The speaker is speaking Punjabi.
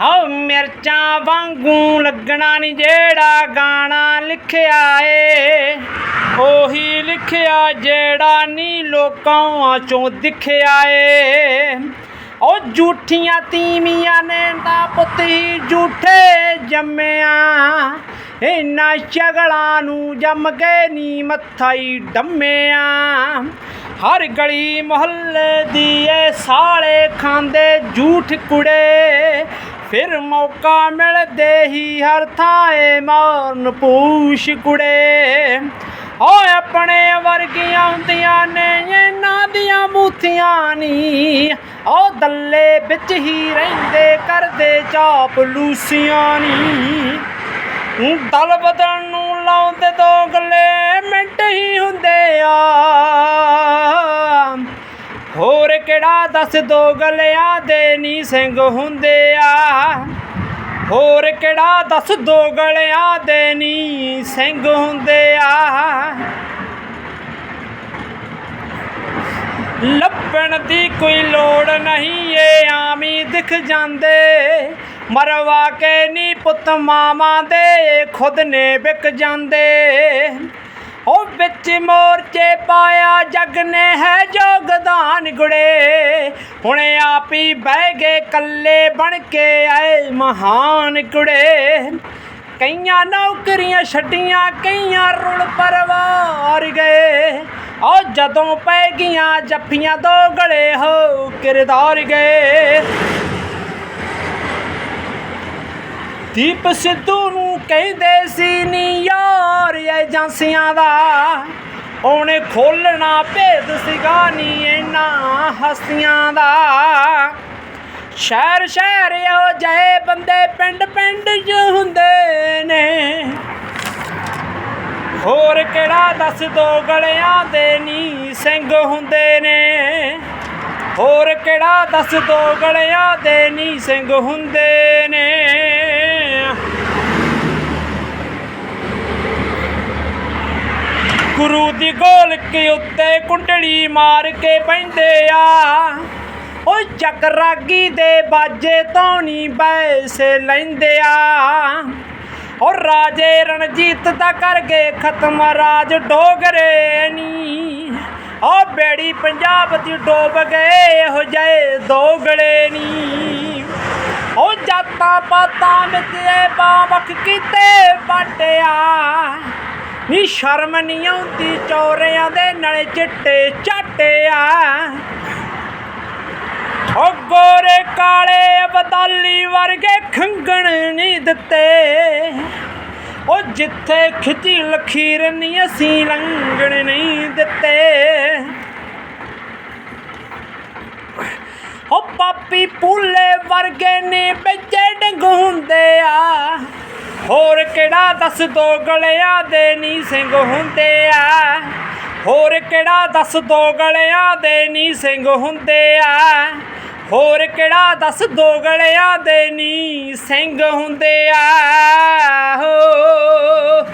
ਹਾਉ ਮਿਰਚਾਂ ਵਾਂਗੂ ਲੱਗਣਾ ਨਹੀਂ ਜਿਹੜਾ ਗਾਣਾ ਲਿਖਿਆ ਏ। ਉਹੀ ਲਿਖਿਆ ਜਿਹੜਾ ਨਹੀਂ ਲੋਕਾਂ ਚੋਂ ਦਿਖਿਆ ਏ। ਉਹ ਝੂਠੀਆਂ ਤੀਵੀਆਂ ਨੇ ਦਾ ਪੁੱਤ ਹੀ ਝੂਠੇ ਜੰਮਿਆ। ਇਹਨਾਂ ਸ਼ਗਲਾਂ ਨੂੰ ਜੰਮ ਕੇ ਨੀ ਮੱਥਾ ਹੀ ਡੰਮਿਆ। ਹਰ ਗਲੀ ਮੁਹੱਲੇ ਦੀ ਏ ਸਾਲੇ ਖਾਂਦੇ ਝੂਠ ਕੁੜੇ। ਫਿਰ ਮੌਕਾ ਮਿਲਦੇ ਹੀ ਹਰ ਥਾਂ ਮਾਰਨ ਪੂਸ਼ ਕੁੜੇ। ਓ ਆਪਣੇ ਵਰਗੀਆਂ ਹੁੰਦੀਆਂ ਨੇ, ਇਹਨਾਂ ਦੀਆਂ ਮੂਥੀਆਂ ਨੀ। ਉਹ ਦੱਲੇ ਵਿੱਚ ਹੀ ਰਹਿੰਦੇ, ਕਰਦੇ ਚਾਪ ਲੂਸੀਆਂ ਨੀ। ਦਲ ਬਦਲਣ ਨੂੰ ਲਾਉਂਦੇ ਦੋ ਗੱਲੇ, ਮਿੰਟ ਹੀ ਹੁੰਦੇ ਦੱਸ ਦੋ ਗਲਿਆਂ ਦੇ ਨੀ ਸਿੰਘ ਹੁੰਦੇ ਆ। ਹੋਰ ਕਿਹੜਾ ਦੱਸ ਦੋ ਗਲਿਆਂ ਦੇ ਨੀ ਸਿੰਘ ਹੁੰਦੇ ਆ। ਲੱਭਣ ਦੀ ਕੋਈ ਲੋੜ ਨਹੀਂ ਏ ਆਮੀ ਦਿਖ ਜਾਂਦੇ। ਮਰਵਾ ਕੇ ਨੀ ਪੁੱਤ ਮਾਵਾਂ ਦੇ, ਖੁਦ ਨੇ ਵਿਕ ਜਾਂਦੇ। ਉਹ ਵਿੱਚ ਮੋਰਚੇ ਪਾਇਆ ਜਗ ਨੇ ਹੈ ਯੋਗਦਾਨ ਗੁੜੇ। ਹੁਣ ਆਪ ਬਹਿ ਗਏ ਕੱਲੇ ਬਣ ਕੇ ਆਏ ਮਹਾਨ ਗੁੜੇ ਕਈਆਂ ਨੌਕਰੀਆਂ ਛੱਡੀਆਂ, ਕਈਆਂ ਰੁਲ ਪਰਵਾਰ ਗਏ। ਓ ਜਦੋਂ ਪੈ ਗਈਆਂ, ਜੱਫੀਆਂ ਦੋ ਗਲੇ ਹੋ ਕਿਰਦਾਰ ਗਏ। ਦੀਪ ਸਿੱਧੂ ਕਹਿੰਦੇ ਸੀ ਨੀ ਯਾਰ ਏਜੰਸੀਆਂ ਦਾ। ਉਹਨੇ ਖੋਲਣਾ ਭੇਦ ਸੀਗਾ ਨੀ ਇਹਨਾਂ ਹਸਤੀਆਂ ਦਾ। ਸ਼ਹਿਰ ਸ਼ਹਿਰ ਇਹੋ ਜਿਹੇ ਬੰਦੇ ਪਿੰਡ ਪਿੰਡ 'ਚ ਹੁੰਦੇ ਨੇ। ਹੋਰ ਕਿਹੜਾ ਦੱਸ ਦੋ ਗਲਿਆਂ ਦੇ ਨੀ ਸਿੰਘ ਹੁੰਦੇ ਨੇ। ਹੋਰ ਕਿਹੜਾ ਦੱਸ ਦੋ ਗਲਿਆਂ ਦੇ ਨੀ ਸਿੰਘ ਹੁੰਦੇ ਨੇ। ਗੁਰੂ ਦੀ ਗੋਲਕ ਉੱਤੇ ਕੁੰਡਲੀ ਮਾਰ ਕੇ ਪੈਂਦੇ ਆ। ਓਏ ਚਕਰਾਗੀ ਦੇ ਬਾਜੇ ਤੋਂ ਨਹੀਂ ਬੈਸੇ ਲੈਂਦੇ ਆ। ਔਰ ਰਾਜੇ ਰਣਜੀਤ ਦਾ ਕਰ ਗਏ ਖਤਮ ਰਾਜ ਡੋਗਰੇ ਨੀ ਓ ਬੇੜੀ ਪੰਜਾਬ ਦੀ ਡੋਬ ਗਏ ਹੋ ਜਾਏ ਦੋਗਲੇ ਨੀ ਓ ਜਾਤਾਂ ਪਾਤਾਂ ਵਿੱਚ ਇਹ ਕੀਤੇ ਬਾਟਿਆ। ਨੀ ਸ਼ਰਮ ਨਹੀਂ ਆਉਂਦੀ ਚੋਰਿਆਂ ਦੇ ਨਾਲੇ ਚਿੱਟੇ ਝਾਟਿਆ ਓ ਗੋਰੇ ਕਾਲੇ ਬਦਾਲੀ ਵਰਗੇ ਖੰਗਣ ਨਹੀਂ ਦਿੱਤੇ। ਉਹ ਜਿੱਥੇ ਖਿੱਚੀ ਲਖੀਰ ਨਹੀਂ ਅਸੀਂ ਲੰਘਣ ਨਹੀਂ ਦਿੱਤੇ। ਓ ਪਾਪੀ ਪੂਲੇ ਵਰਗੇ ਨੇ ਵਿੱਚੇ ਡੰਗ ਹੁੰਦੇ ਆ। ਹੋਰ ਕਿਹੜਾ ਦੱਸ ਦੋ ਗਲਿਆਂ ਦੇ ਨੀ ਸਿੰਘ ਹੁੰਦੇ ਆ? ਹੋਰ ਕਿਹੜਾ ਦੱਸ ਦੋ ਗਲਿਆਂ ਦੇ ਨੀ ਸਿੰਘ ਹੁੰਦੇ ਆ? ਹੋਰ ਕਿਹੜਾ ਦੱਸ ਦੋ ਗਲਿਆਂ ਦੇ ਨੀ ਸਿੰਘ ਹੁੰਦੇ ਆ? ਹੋ